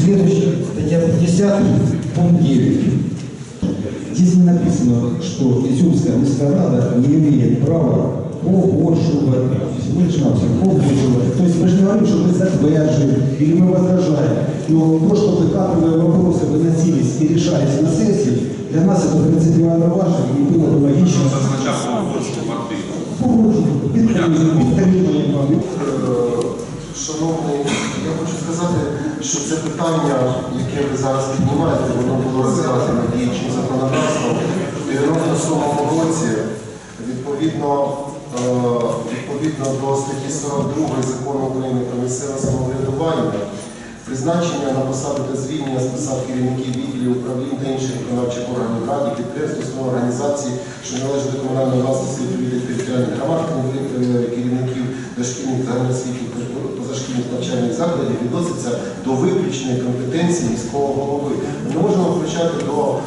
Следующая статья 50, пункт 9. Здесь не написано, что Изюмская міська рада не имеет права погоджувати, всего лишь навсего погоджувати. То есть мы же не говорим, что мы затверживаем или мы возражаем. Но то, чтобы кадровые вопросы выносились и решались на сессии, для нас это принципиально важно и было бы логично. Зазначав що це питання, яке ви зараз піднімаєте, воно було розглянуто діючим законодавством у 97 році. Відповідно, е, відповідно до статті 42 закону України про місцеве самоврядування, призначення на посаду та звільнення з посад керівників відділів управлінь та інших виконавчих органів ради, підприємств, установ організацій, що належать до комунальної власності відповідних територіальних громад, керівників дошкільних загальноосвітніх позашкільних навчальних закладів відноситься до виключної компетенції міського голови. Ми можемо включати до е,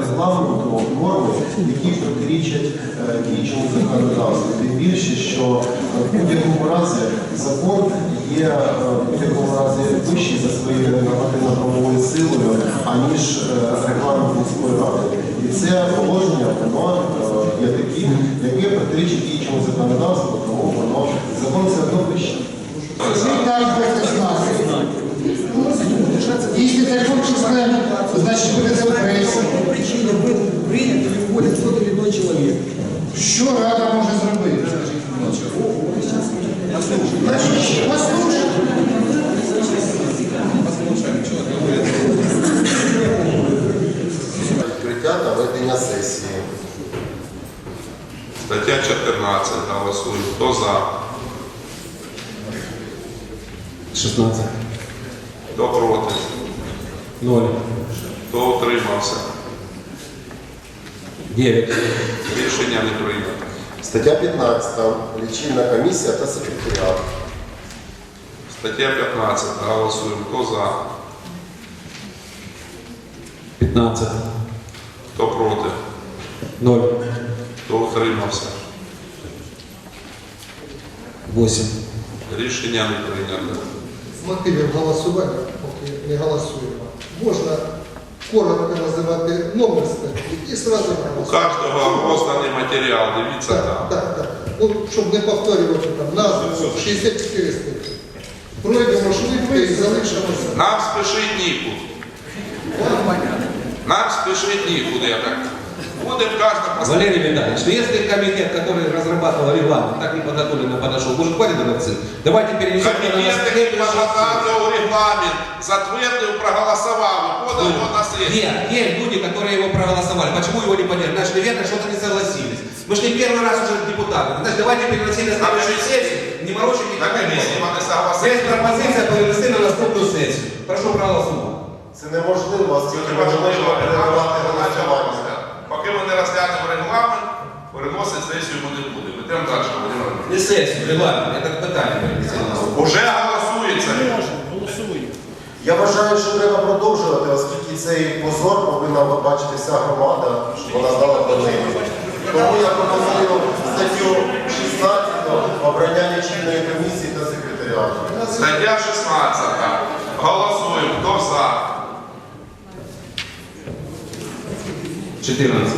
регламенту норми, які протирічать е, діючому законодавству. Тим більше, що в будь-якому разі закон є е, в будь-якому разі вищий аніж е, регламент міської ради. І це положення, воно е, є таким, яке протирічить діючому законодавству, тому воно закон все одно знать. Если такой число, значит будет По запресса. причине принят или вводит тот или иной человек. Що рада може зробити? Стаття 14. Голосуємо. Хто за? 16. Хто проти? 0. Хто утримався? 9. Рішення не прийнято. Стаття 15. Лічильна комісія та секретаріат. Стаття 15. Голосуємо. Хто за? 15. Хто проти? 0. Хто утримався? 8. Рішення не прийнято. з мотивів голосування, поки не голосуємо, можна коротко називати номер статті і одразу У голосувати. кожного розданий матеріал. Дивіться Так, там. так, так. Ну, щоб не повторювати там назву 64 статті. Пройдемо швидко і залишимося. Нам спішить нікуди. Нам спішить нікуди, я так. Будемо. Валерий Витальевич, ну если комитет, который разрабатывал регламент, так неподготовленно подошел, может хватит этот цирк? Давайте перенесем его на Комітет, який следующую сессию. підготовив регламент, затвердив, проголосував, і подав його на сесію. Нет, есть люди, которые его проголосовали. Почему его не поддержали? Значит, наверное, что-то не согласились. Мы же не первый раз уже депутаты. Значит, давайте переносить на следующую сессию, не морочить На никакой комісії голову. вони согласились. Есть пропозиция перенести на наступную сессию. Прошу проголосовать. Це неможливо, Це оскільки неможливо. неможливо перервати голосування. Поки ми не розглянемо регламент, переносить сесію ми не будемо. Йдемо далі. Володимир Не сессию, регламент. Перенести на наступную. Уже голосується. Я вважаю, що треба продовжувати, оскільки цей позор повинна побачити вся громада, щоб вона знала про неї. Тому я пропоную статтю 16 обрання лічильної комісії та секретаріату. Стаття 16. Голосуємо. Хто за? 14.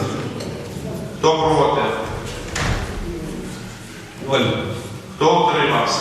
Хто проти? 0. Хто утримався?